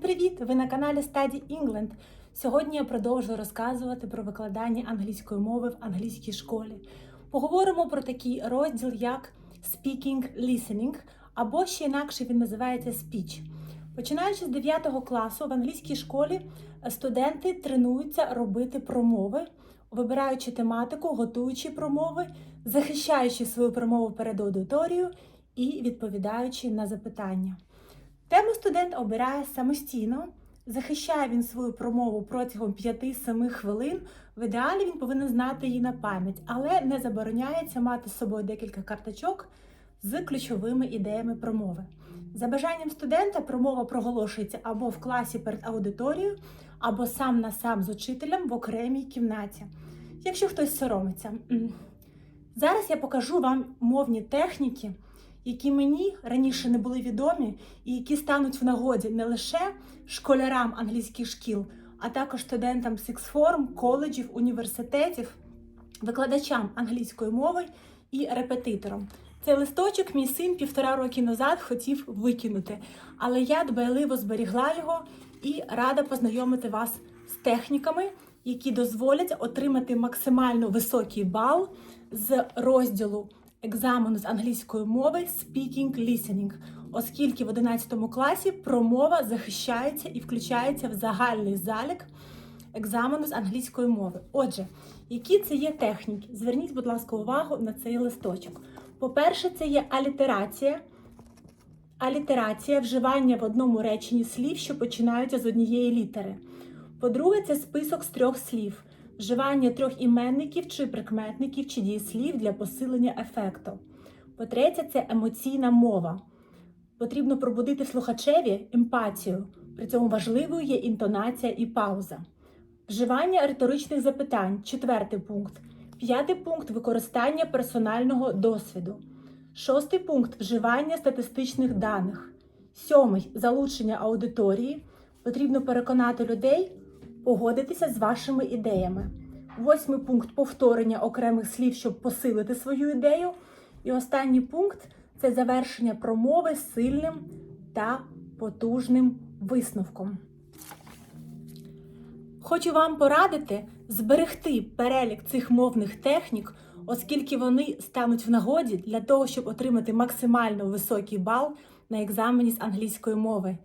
Привіт! Ви на каналі Study England. Сьогодні я продовжую розказувати про викладання англійської мови в англійській школі. Поговоримо про такий розділ, як Speaking Listening, або ще інакше він називається Speech. Починаючи з 9 класу в англійській школі студенти тренуються робити промови, вибираючи тематику, готуючи промови, захищаючи свою промову перед аудиторією і відповідаючи на запитання. Тему студент обирає самостійно, захищає він свою промову протягом 5-7 хвилин. В ідеалі він повинен знати її на пам'ять, але не забороняється мати з собою декілька карточок з ключовими ідеями промови. За бажанням студента промова проголошується або в класі перед аудиторією, або сам на сам з учителем в окремій кімнаті. Якщо хтось соромиться. Зараз я покажу вам мовні техніки, які мені раніше не були відомі, і які стануть в нагоді не лише школярам англійських шкіл, а також студентам сиксформ, коледжів, університетів, викладачам англійської мови і репетиторам. Цей листочок мій син півтора роки назад хотів викинути, але я дбайливо зберігла його і рада познайомити вас з техніками, які дозволять отримати максимально високий бал з розділу екзамену з англійської мови Speaking Listening, оскільки в 11 класі промова захищається і включається в загальний залік екзамену з англійської мови. Отже, які це є техніки? Зверніть, будь ласка, увагу на цей листочок. По-перше, це є алітерація. Алітерація вживання в одному реченні слів, що починаються з однієї літери. По-друге, це список з трьох слів вживання трьох іменників чи прикметників чи дієслів для посилення ефекту. По-третє, це емоційна мова. Потрібно пробудити слухачеві емпатію. При цьому важливою є інтонація і пауза. Вживання риторичних запитань четвертий пункт. П'ятий пункт використання персонального досвіду. Шостий пункт вживання статистичних даних. Сьомий залучення аудиторії. Потрібно переконати людей погодитися з вашими ідеями. Восьмий пункт повторення окремих слів, щоб посилити свою ідею. І останній пункт це завершення промови сильним та потужним висновком. Хочу вам порадити зберегти перелік цих мовних технік, оскільки вони стануть в нагоді для того, щоб отримати максимально високий бал на екзамені з англійської мови.